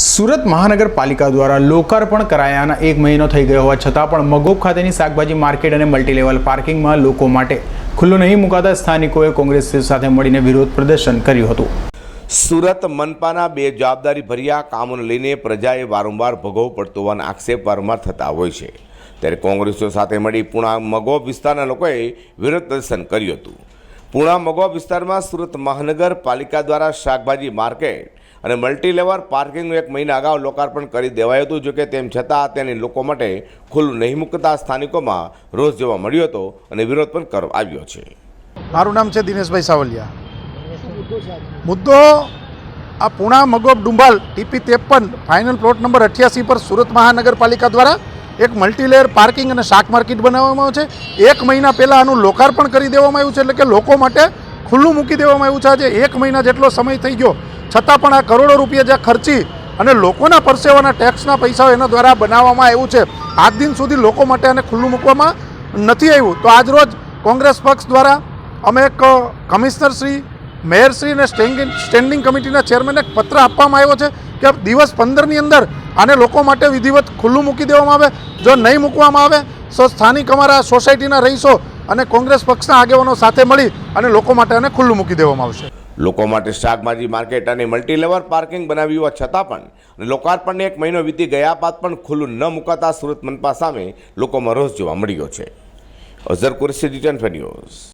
સુરત મહાનગરપાલિકા દ્વારા લોકાર્પણ કરાયાના એક મહિનો થઈ ગયો હોવા છતાં પણ મગોબ ખાતેની શાકભાજી માર્કેટ અને મલ્ટીલેવલ પાર્કિંગમાં લોકો માટે ખુલ્લું નહીં મુકાતા સ્થાનિકોએ કોંગ્રેસ સાથે મળીને વિરોધ પ્રદર્શન કર્યું હતું. સુરત મનપાના બે જવાબદારી ભર્યા કામોને લઈને પ્રજાએ વારંવાર ભોગવવું પડતો હોવાના આક્ષેપ વારંવાર થતા હોય છે. ત્યારે કોંગ્રેસીઓ સાથે મળી પુણા મગોબ વિસ્તારના લોકોએ વિરોધ પ્રદર્શન કર્યું હતું. પુણા મગોબ વિસ્તારમાં સુરત મહાનગરપાલિકા દ્વારા શાકભાજી માર્કેટ અને મલ્ટીલેવર પાર્કિંગનું એક મહિના અગાઉ લોકાર્પણ કરી દેવાયું હતું જોકે તેમ છતાં તેની લોકો માટે ખુલ્લું નહીં મૂકતા સ્થાનિકોમાં રોષ જોવા મળ્યો હતો અને વિરોધ પણ કરવામાં આવ્યો છે. મારું નામ છે દિનેશભાઈ સાવલિયા. મુદ્દો આ પુણા મગોબ ડુંબાલ ટીપી ત્રેપન ફાઇનલ પ્લોટ નંબર અઠ્યાસી પર સુરત મહાનગરપાલિકા દ્વારા એક મલ્ટીલેયર પાર્કિંગ અને શાક માર્કેટ બનાવવામાં આવ્યું છે. એક મહિના પહેલાં આનું લોકાર્પણ કરી દેવામાં આવ્યું છે એટલે કે લોકો માટે ખુલ્લું મૂકી દેવામાં આવ્યું છે. આજે એક મહિના જેટલો સમય થઈ ગયો છતાં પણ આ કરોડો રૂપિયા જ્યાં ખર્ચી અને લોકોના પરસેવાના ટેક્સના પૈસાઓ એના દ્વારા બનાવવામાં આવ્યું છે, આજ દિન સુધી લોકો માટે આને ખુલ્લું મૂકવામાં નથી આવ્યું. તો આજરોજ કોંગ્રેસ પક્ષ દ્વારા અમે એક કમિશનર શ્રી મેયરશ્રી અને સ્ટેન્ડિંગ સ્ટેન્ડિંગ કમિટીના ચેરમેનને પત્ર આપવામાં આવ્યો છે કે દિવસ પંદરની અંદર આને લોકો માટે વિધિવત ખુલ્લું મૂકી દેવામાં આવે. જો નહીં મૂકવામાં આવે, તો સ્થાનિક અમારા સોસાયટીના રહીશો અને કોંગ્રેસ પક્ષના આગેવાનો સાથે મળી અને લોકો માટે આને ખુલ્લું મૂકી દેવામાં આવશે. લોકો માટે શાકભાજી માર્કેટ અને મલ્ટીલેવલ પાર્કિંગ બનાવ્યું હોવા છતાં પણ અને લોકાર્પણને એક મહિનો વીતી ગયા બાદ પણ ખુલ્લું ન મુકાતા સુરત મનપા સામે લોકોમાં રોષ જોવા મળ્યો છે. અઝર કુરશી રિટર્ન ફેન્યુઝ